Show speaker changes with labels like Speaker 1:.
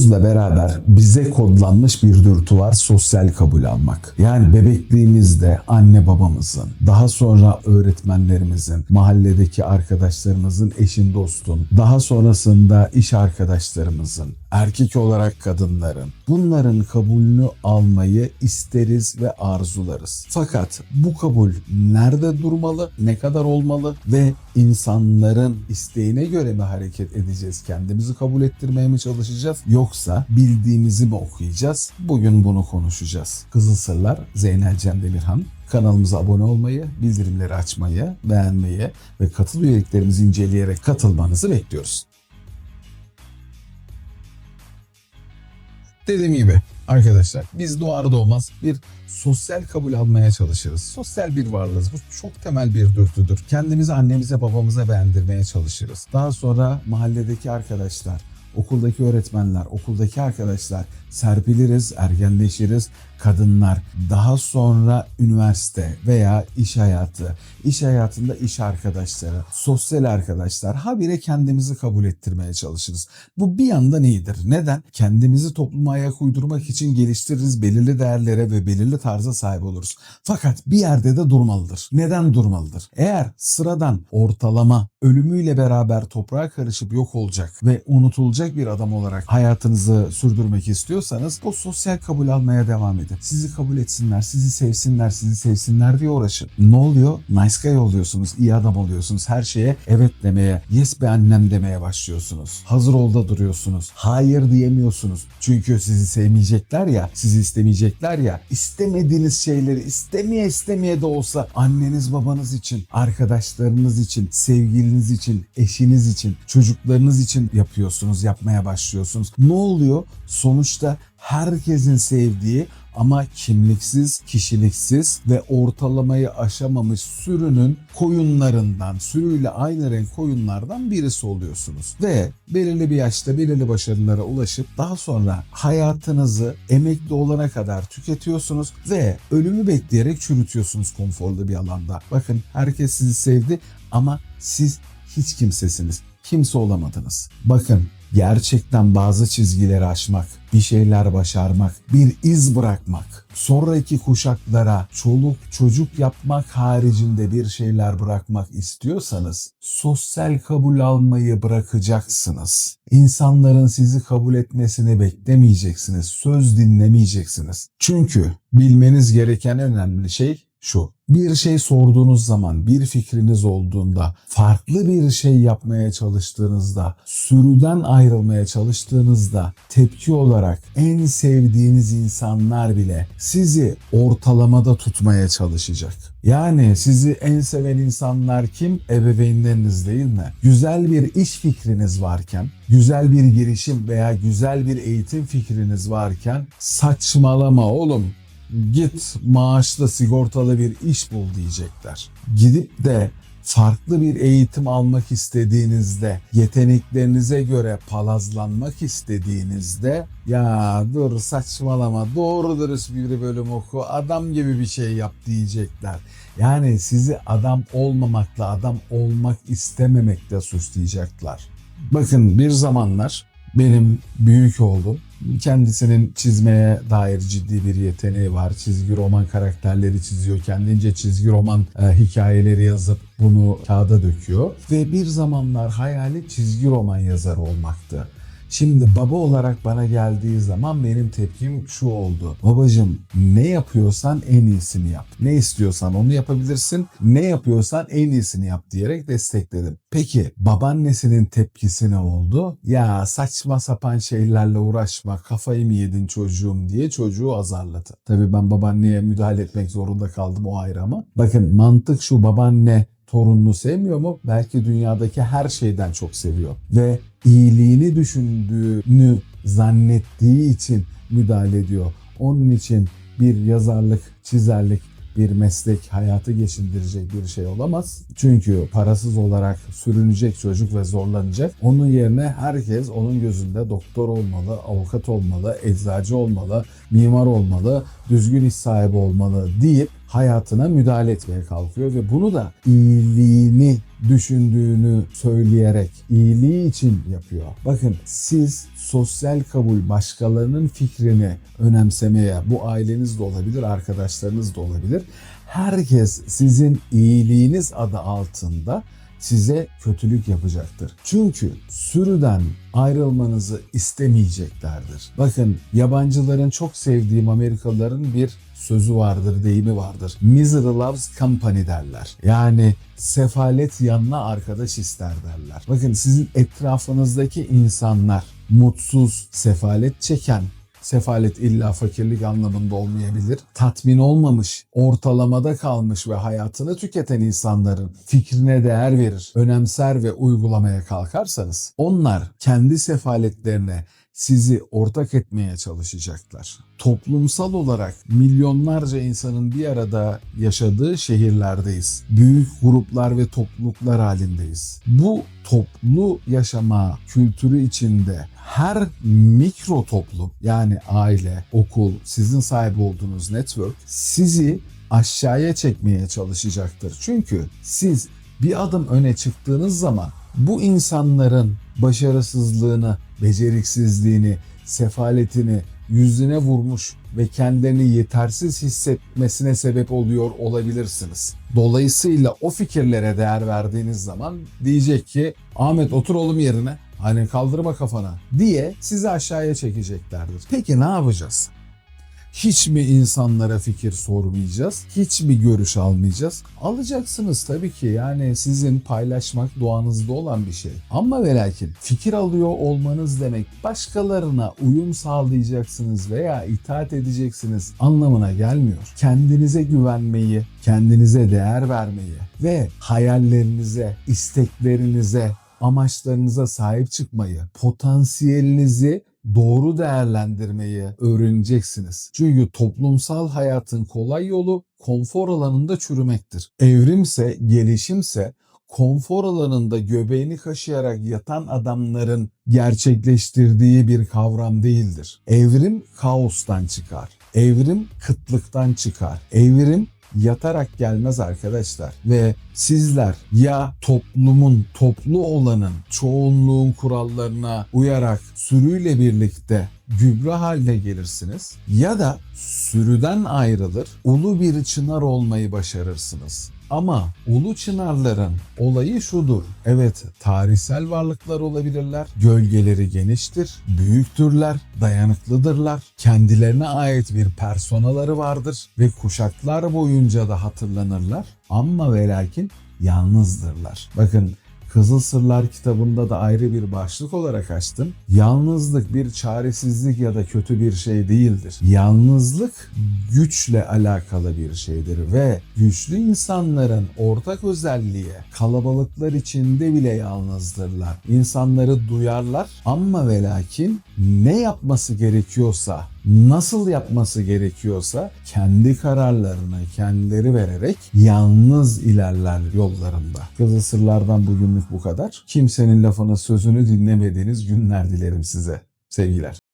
Speaker 1: Doğuşumuzla beraber bize kodlanmış bir dürtü var sosyal kabul almak. Yani bebekliğimizde anne babamızın, daha sonra öğretmenlerimizin, mahalledeki arkadaşlarımızın, eşin dostun, daha sonrasında iş arkadaşlarımızın, erkek olarak kadınların bunların kabulünü almayı isteriz ve arzularız. Fakat bu kabul nerede durmalı, ne kadar olmalı ve insanların isteğine göre mi hareket edeceğiz? Kendimizi kabul ettirmeye mi çalışacağız? Yoksa bildiğimizi mi okuyacağız? Bugün bunu konuşacağız. Kızıl Sırlar Zeynel Cem Demirhan. Kanalımıza abone olmayı, bildirimleri açmayı, beğenmeyi ve katıl üyeliklerimizi inceleyerek katılmanızı bekliyoruz. Dediğim gibi arkadaşlar biz doğar doğmaz bir sosyal kabul almaya çalışırız. Sosyal bir varlığız. Bu çok temel bir dürtüdür. Kendimizi annemize babamıza beğendirmeye çalışırız. Daha sonra mahalledeki arkadaşlar, okuldaki öğretmenler, okuldaki arkadaşlar serpiliriz, ergenleşiriz. Kadınlar daha sonra üniversite veya iş hayatı, iş hayatında iş arkadaşları, sosyal arkadaşlar habire kendimizi kabul ettirmeye çalışırız. Bu bir yandan iyidir. Neden? Kendimizi topluma ayak uydurmak için geliştiririz, belirli değerlere ve belirli tarza sahip oluruz. Fakat bir yerde de durmalıdır. Neden durmalıdır? Eğer sıradan ortalama ölümüyle beraber toprağa karışıp yok olacak ve unutulacak bir adam olarak hayatınızı sürdürmek istiyorsanız o sosyal kabul almaya devam edin. Sizi kabul etsinler, sizi sevsinler, sizi sevsinler diye uğraşın. Ne oluyor? Nice guy oluyorsunuz, iyi adam oluyorsunuz. Her şeye evet demeye, yes be annem demeye başlıyorsunuz. Hazır olda duruyorsunuz. Hayır diyemiyorsunuz. Çünkü sizi sevmeyecekler ya, sizi istemeyecekler ya. İstemediğiniz şeyleri istemeye istemeye de olsa anneniz babanız için, arkadaşlarınız için, sevgiliniz için, eşiniz için, çocuklarınız için yapıyorsunuz, yapmaya başlıyorsunuz. Ne oluyor? Sonuçta herkesin sevdiği ama kimliksiz, kişiliksiz ve ortalamayı aşamamış sürünün koyunlarından, sürüyle aynı renk koyunlardan birisi oluyorsunuz. Ve belirli bir yaşta belirli başarılara ulaşıp daha sonra hayatınızı emekli olana kadar tüketiyorsunuz ve ölümü bekleyerek çürütüyorsunuz konforlu bir alanda. Bakın herkes sizi sevdi ama siz hiç kimsesiniz. Kimse olamadınız. Bakın gerçekten bazı çizgileri aşmak, bir şeyler başarmak, bir iz bırakmak, sonraki kuşaklara çoluk çocuk yapmak haricinde bir şeyler bırakmak istiyorsanız sosyal kabul almayı bırakacaksınız. İnsanların sizi kabul etmesini beklemeyeceksiniz, söz dinlemeyeceksiniz. Çünkü bilmeniz gereken önemli şey şu. Bir şey sorduğunuz zaman, bir fikriniz olduğunda, farklı bir şey yapmaya çalıştığınızda, sürüden ayrılmaya çalıştığınızda tepki olarak en sevdiğiniz insanlar bile sizi ortalamada tutmaya çalışacak. Yani sizi en seven insanlar kim? Ebeveynleriniz değil mi? Güzel bir iş fikriniz varken, güzel bir girişim veya güzel bir eğitim fikriniz varken saçmalama oğlum git maaşlı sigortalı bir iş bul diyecekler. Gidip de farklı bir eğitim almak istediğinizde, yeteneklerinize göre palazlanmak istediğinizde ya dur saçmalama doğru dürüst bir bölüm oku adam gibi bir şey yap diyecekler. Yani sizi adam olmamakla adam olmak istememekle suçlayacaklar. Bakın bir zamanlar benim büyük oğlum kendisinin çizmeye dair ciddi bir yeteneği var. Çizgi roman karakterleri çiziyor. Kendince çizgi roman e, hikayeleri yazıp bunu kağıda döküyor. Ve bir zamanlar hayali çizgi roman yazarı olmaktı. Şimdi baba olarak bana geldiği zaman benim tepkim şu oldu. Babacım ne yapıyorsan en iyisini yap. Ne istiyorsan onu yapabilirsin. Ne yapıyorsan en iyisini yap diyerek destekledim. Peki babaannesinin tepkisi ne oldu? Ya saçma sapan şeylerle uğraşma kafayı mı yedin çocuğum diye çocuğu azarladı. Tabii ben babaanneye müdahale etmek zorunda kaldım o ayrı ama. Bakın mantık şu babaanne torununu sevmiyor mu? Belki dünyadaki her şeyden çok seviyor. Ve iyiliğini düşündüğünü zannettiği için müdahale ediyor. Onun için bir yazarlık, çizerlik, bir meslek hayatı geçindirecek bir şey olamaz. Çünkü parasız olarak sürünecek çocuk ve zorlanacak. Onun yerine herkes onun gözünde doktor olmalı, avukat olmalı, eczacı olmalı, mimar olmalı, düzgün iş sahibi olmalı deyip hayatına müdahale etmeye kalkıyor ve bunu da iyiliğini düşündüğünü söyleyerek iyiliği için yapıyor. Bakın siz sosyal kabul başkalarının fikrini önemsemeye bu aileniz de olabilir, arkadaşlarınız da olabilir. Herkes sizin iyiliğiniz adı altında size kötülük yapacaktır. Çünkü sürüden ayrılmanızı istemeyeceklerdir. Bakın yabancıların çok sevdiğim Amerikalıların bir sözü vardır, deyimi vardır. Misery loves company derler. Yani sefalet yanına arkadaş ister derler. Bakın sizin etrafınızdaki insanlar mutsuz, sefalet çeken, Sefalet illa fakirlik anlamında olmayabilir. Tatmin olmamış, ortalamada kalmış ve hayatını tüketen insanların fikrine değer verir, önemser ve uygulamaya kalkarsanız onlar kendi sefaletlerine sizi ortak etmeye çalışacaklar. Toplumsal olarak milyonlarca insanın bir arada yaşadığı şehirlerdeyiz. Büyük gruplar ve topluluklar halindeyiz. Bu toplu yaşama kültürü içinde her mikro toplum yani aile, okul, sizin sahip olduğunuz network sizi aşağıya çekmeye çalışacaktır. Çünkü siz bir adım öne çıktığınız zaman bu insanların başarısızlığını, beceriksizliğini, sefaletini yüzüne vurmuş ve kendilerini yetersiz hissetmesine sebep oluyor olabilirsiniz. Dolayısıyla o fikirlere değer verdiğiniz zaman diyecek ki Ahmet otur oğlum yerine hani kaldırma kafana diye sizi aşağıya çekeceklerdir. Peki ne yapacağız? Hiç mi insanlara fikir sormayacağız? Hiç mi görüş almayacağız? Alacaksınız tabii ki yani sizin paylaşmak doğanızda olan bir şey. Ama ve lakin fikir alıyor olmanız demek başkalarına uyum sağlayacaksınız veya itaat edeceksiniz anlamına gelmiyor. Kendinize güvenmeyi, kendinize değer vermeyi ve hayallerinize, isteklerinize, amaçlarınıza sahip çıkmayı, potansiyelinizi doğru değerlendirmeyi öğreneceksiniz. Çünkü toplumsal hayatın kolay yolu konfor alanında çürümektir. Evrimse, gelişimse konfor alanında göbeğini kaşıyarak yatan adamların gerçekleştirdiği bir kavram değildir. Evrim kaostan çıkar. Evrim kıtlıktan çıkar. Evrim yatarak gelmez arkadaşlar. Ve sizler ya toplumun toplu olanın çoğunluğun kurallarına uyarak sürüyle birlikte gübre haline gelirsiniz ya da sürüden ayrılır ulu bir çınar olmayı başarırsınız. Ama ulu çınarların olayı şudur. Evet tarihsel varlıklar olabilirler. Gölgeleri geniştir, büyüktürler, dayanıklıdırlar. Kendilerine ait bir personaları vardır ve kuşaklar boyunca da hatırlanırlar. Ama ve lakin yalnızdırlar. Bakın Kızıl Sırlar kitabında da ayrı bir başlık olarak açtım. Yalnızlık bir çaresizlik ya da kötü bir şey değildir. Yalnızlık güçle alakalı bir şeydir ve güçlü insanların ortak özelliği kalabalıklar içinde bile yalnızdırlar. İnsanları duyarlar ama ve lakin ne yapması gerekiyorsa nasıl yapması gerekiyorsa kendi kararlarını kendileri vererek yalnız ilerler yollarında. Kızıl Sırlardan bugünlük bu kadar. Kimsenin lafını sözünü dinlemediğiniz günler dilerim size. Sevgiler.